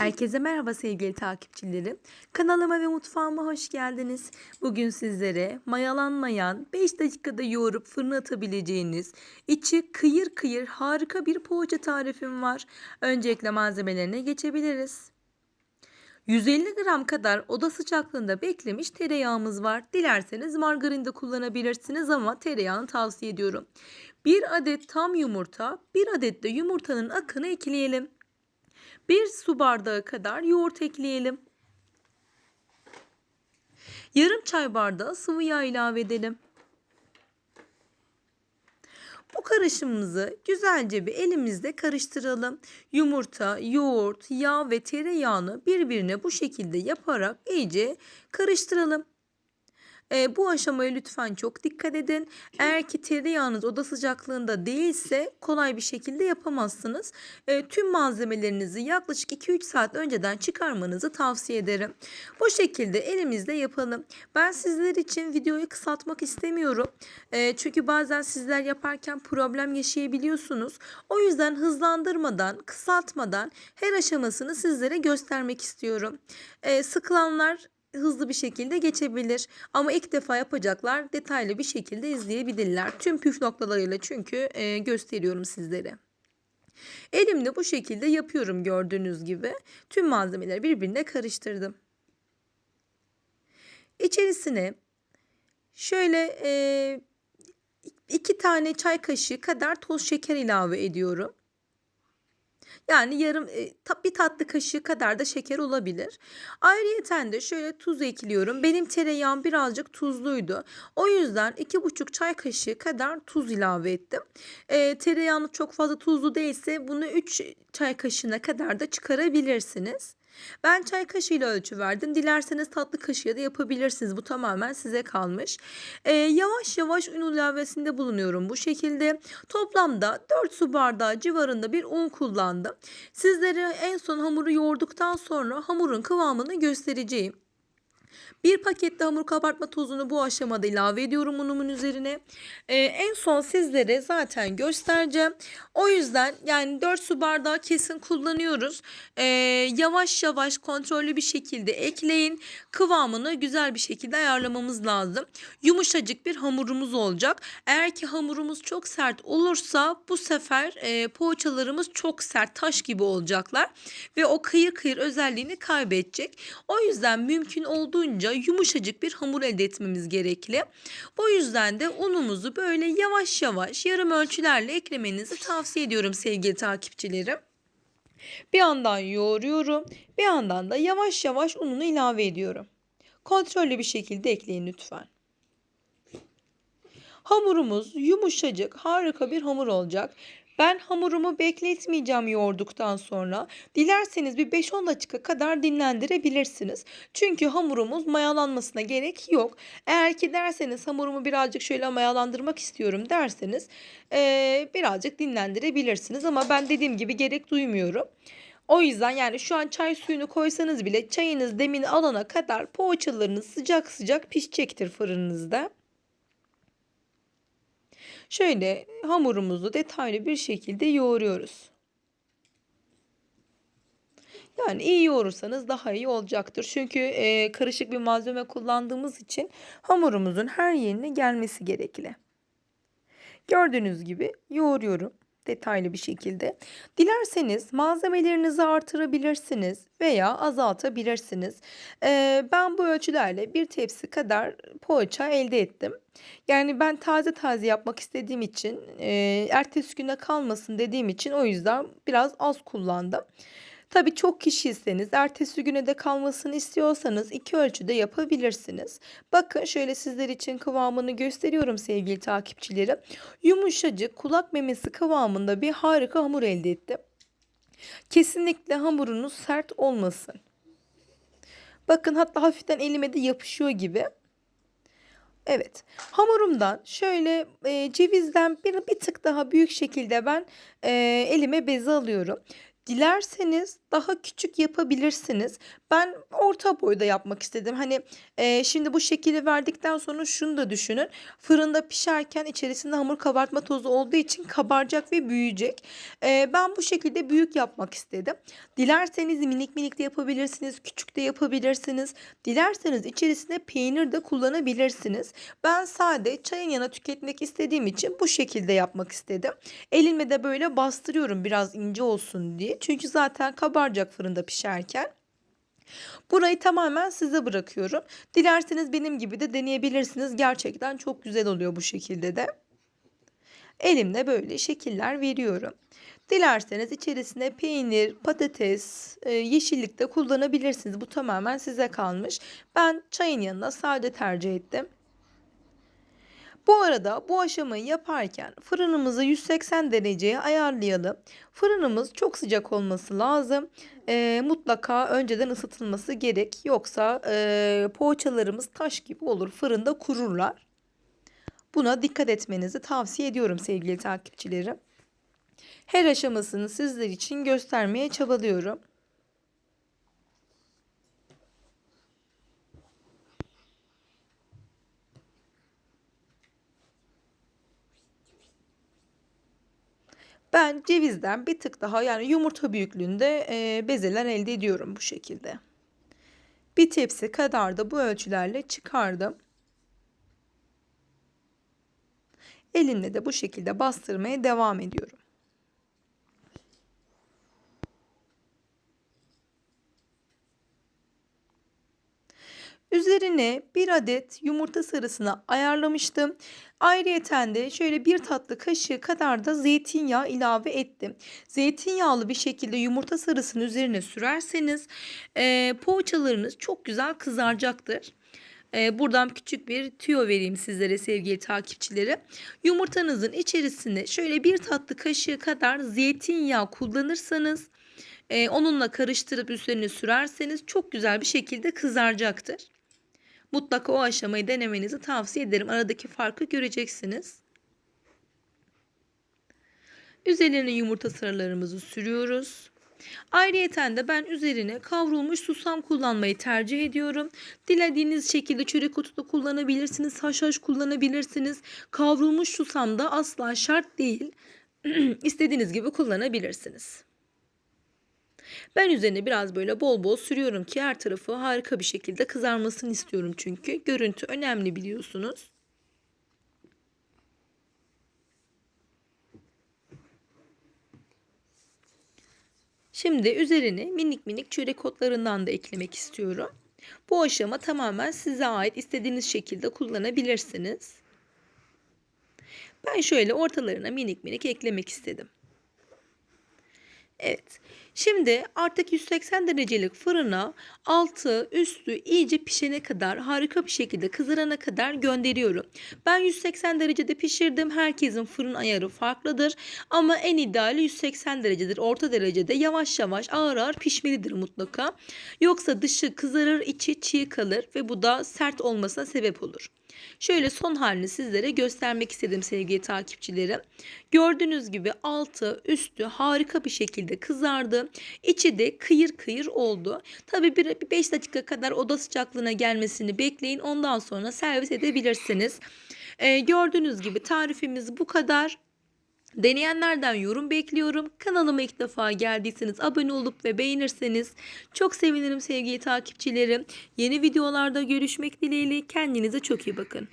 Herkese merhaba sevgili takipçilerim. Kanalıma ve mutfağıma hoş geldiniz. Bugün sizlere mayalanmayan 5 dakikada yoğurup fırına atabileceğiniz içi kıyır kıyır harika bir poğaça tarifim var. Öncelikle malzemelerine geçebiliriz. 150 gram kadar oda sıcaklığında beklemiş tereyağımız var. Dilerseniz margarin de kullanabilirsiniz ama tereyağını tavsiye ediyorum. 1 adet tam yumurta, 1 adet de yumurtanın akını ekleyelim. 1 su bardağı kadar yoğurt ekleyelim. Yarım çay bardağı sıvı yağ ilave edelim. Bu karışımımızı güzelce bir elimizde karıştıralım. Yumurta, yoğurt, yağ ve tereyağını birbirine bu şekilde yaparak iyice karıştıralım. E, bu aşamaya lütfen çok dikkat edin. Eğer ki tereyağınız oda sıcaklığında değilse kolay bir şekilde yapamazsınız. E, tüm malzemelerinizi yaklaşık 2-3 saat önceden çıkarmanızı tavsiye ederim. Bu şekilde elimizle yapalım. Ben sizler için videoyu kısaltmak istemiyorum. E, çünkü bazen sizler yaparken problem yaşayabiliyorsunuz. O yüzden hızlandırmadan, kısaltmadan her aşamasını sizlere göstermek istiyorum. E, sıkılanlar hızlı bir şekilde geçebilir. Ama ilk defa yapacaklar detaylı bir şekilde izleyebilirler. Tüm püf noktalarıyla çünkü e, gösteriyorum sizlere. Elimde bu şekilde yapıyorum gördüğünüz gibi. Tüm malzemeleri birbirine karıştırdım. İçerisine şöyle e, iki tane çay kaşığı kadar toz şeker ilave ediyorum. Yani yarım e, bir tatlı kaşığı kadar da şeker olabilir. Ayrıyeten de şöyle tuz ekliyorum. Benim tereyağım birazcık tuzluydu. O yüzden iki buçuk çay kaşığı kadar tuz ilave ettim. E, tereyağınız çok fazla tuzlu değilse bunu 3 çay kaşığına kadar da çıkarabilirsiniz. Ben çay kaşığıyla ölçü verdim. Dilerseniz tatlı kaşığı da yapabilirsiniz. Bu tamamen size kalmış. Ee, yavaş yavaş un ilavesinde bulunuyorum bu şekilde. Toplamda 4 su bardağı civarında bir un kullandım. Sizlere en son hamuru yoğurduktan sonra hamurun kıvamını göstereceğim. Bir pakette hamur kabartma tozunu bu aşamada ilave ediyorum unumun üzerine. Ee, en son sizlere zaten göstereceğim. O yüzden yani 4 su bardağı kesin kullanıyoruz. Ee, yavaş yavaş kontrollü bir şekilde ekleyin. Kıvamını güzel bir şekilde ayarlamamız lazım. Yumuşacık bir hamurumuz olacak. Eğer ki hamurumuz çok sert olursa bu sefer e, poğaçalarımız çok sert taş gibi olacaklar. Ve o kıyır kıyır özelliğini kaybedecek. O yüzden mümkün olduğunca yumuşacık bir hamur elde etmemiz gerekli. Bu yüzden de unumuzu böyle yavaş yavaş yarım ölçülerle eklemenizi tavsiye ediyorum sevgili takipçilerim. Bir yandan yoğuruyorum, bir yandan da yavaş yavaş ununu ilave ediyorum. Kontrollü bir şekilde ekleyin lütfen. Hamurumuz yumuşacık, harika bir hamur olacak. Ben hamurumu bekletmeyeceğim yoğurduktan sonra. Dilerseniz bir 5-10 dakika kadar dinlendirebilirsiniz. Çünkü hamurumuz mayalanmasına gerek yok. Eğer ki derseniz hamurumu birazcık şöyle mayalandırmak istiyorum derseniz ee, birazcık dinlendirebilirsiniz. Ama ben dediğim gibi gerek duymuyorum. O yüzden yani şu an çay suyunu koysanız bile çayınız demini alana kadar poğaçalarınız sıcak sıcak pişecektir fırınınızda. Şöyle hamurumuzu detaylı bir şekilde yoğuruyoruz. Yani iyi yoğurursanız daha iyi olacaktır. Çünkü e, karışık bir malzeme kullandığımız için hamurumuzun her yerine gelmesi gerekli. Gördüğünüz gibi yoğuruyorum detaylı bir şekilde. Dilerseniz malzemelerinizi artırabilirsiniz veya azaltabilirsiniz. Ee, ben bu ölçülerle bir tepsi kadar poğaça elde ettim. Yani ben taze taze yapmak istediğim için, e, ertesi güne kalmasın dediğim için o yüzden biraz az kullandım. Tabii çok kişiyseniz, ertesi güne de kalmasını istiyorsanız iki ölçüde yapabilirsiniz. Bakın şöyle sizler için kıvamını gösteriyorum sevgili takipçilerim. Yumuşacık kulak memesi kıvamında bir harika hamur elde ettim. Kesinlikle hamurunuz sert olmasın. Bakın hatta hafiften elime de yapışıyor gibi. Evet. Hamurumdan şöyle e, cevizden bir, bir tık daha büyük şekilde ben e, elime beze alıyorum. Dilerseniz daha küçük yapabilirsiniz. Ben orta boyda yapmak istedim. Hani, eee, şimdi bu şekili verdikten sonra şunu da düşünün. Fırında pişerken içerisinde hamur kabartma tozu olduğu için kabaracak ve büyüyecek. Eee, ben bu şekilde büyük yapmak istedim. Dilerseniz minik minik de yapabilirsiniz, küçük de yapabilirsiniz. Dilerseniz içerisine peynir de kullanabilirsiniz. Ben sade çayın yanına tüketmek istediğim için bu şekilde yapmak istedim. Elimle de böyle bastırıyorum biraz ince olsun diye. Çünkü zaten kabaracak fırında pişerken. Burayı tamamen size bırakıyorum. Dilerseniz benim gibi de deneyebilirsiniz. Gerçekten çok güzel oluyor bu şekilde de. Elimle böyle şekiller veriyorum. Dilerseniz içerisine peynir, patates, e, yeşillik de kullanabilirsiniz. Bu tamamen size kalmış. Ben çayın yanına sade tercih ettim. Bu arada bu aşamayı yaparken fırınımızı 180 dereceye ayarlayalım. Fırınımız çok sıcak olması lazım. Eee, mutlaka önceden ısıtılması gerek. Yoksa eee, poğaçalarımız taş gibi olur. Fırında kururlar. Buna dikkat etmenizi tavsiye ediyorum sevgili takipçilerim. Her aşamasını sizler için göstermeye çabalıyorum. Ben cevizden bir tık daha yani yumurta büyüklüğünde eee, bezeler elde ediyorum bu şekilde. Bir tepsi kadar da bu ölçülerle çıkardım. Elimle de bu şekilde bastırmaya devam ediyorum. Üzerine bir adet yumurta sarısını ayarlamıştım. Ayrıyeten de şöyle bir tatlı kaşığı kadar da zeytinyağı ilave ettim. Zeytinyağlı bir şekilde yumurta sarısını üzerine sürerseniz eee, poğaçalarınız çok güzel kızaracaktır. Eee, buradan küçük bir tüyo vereyim sizlere sevgili takipçileri. Yumurtanızın içerisine şöyle bir tatlı kaşığı kadar zeytinyağı kullanırsanız eee, onunla karıştırıp üzerine sürerseniz çok güzel bir şekilde kızaracaktır. Mutlaka o aşamayı denemenizi tavsiye ederim. Aradaki farkı göreceksiniz. Üzerine yumurta sarılarımızı sürüyoruz. Ayrıyeten de ben üzerine kavrulmuş susam kullanmayı tercih ediyorum. Dilediğiniz şekilde çörek otu da kullanabilirsiniz, haşhaş kullanabilirsiniz. Kavrulmuş susam da asla şart değil. İstediğiniz gibi kullanabilirsiniz. Ben üzerine biraz böyle bol bol sürüyorum ki her tarafı harika bir şekilde kızarmasını istiyorum çünkü. Görüntü önemli biliyorsunuz. Şimdi üzerine minik minik çörek otlarından da eklemek istiyorum. Bu aşama tamamen size ait istediğiniz şekilde kullanabilirsiniz. Ben şöyle ortalarına minik minik eklemek istedim. Evet. Şimdi artık 180 derecelik fırına altı üstü iyice pişene kadar harika bir şekilde kızarana kadar gönderiyorum. Ben 180 derecede pişirdim. Herkesin fırın ayarı farklıdır. Ama en ideali 180 derecedir. Orta derecede yavaş yavaş ağır ağır pişmelidir mutlaka. Yoksa dışı kızarır içi çiğ kalır ve bu da sert olmasına sebep olur. Şöyle son halini sizlere göstermek istedim sevgili takipçilerim. Gördüğünüz gibi altı üstü harika bir şekilde kızardı. İçi de kıyır kıyır oldu. Tabi bir 5 dakika kadar oda sıcaklığına gelmesini bekleyin. Ondan sonra servis edebilirsiniz. Ee, gördüğünüz gibi tarifimiz bu kadar. Deneyenlerden yorum bekliyorum. Kanalıma ilk defa geldiyseniz abone olup ve beğenirseniz çok sevinirim sevgili takipçilerim. Yeni videolarda görüşmek dileğiyle kendinize çok iyi bakın.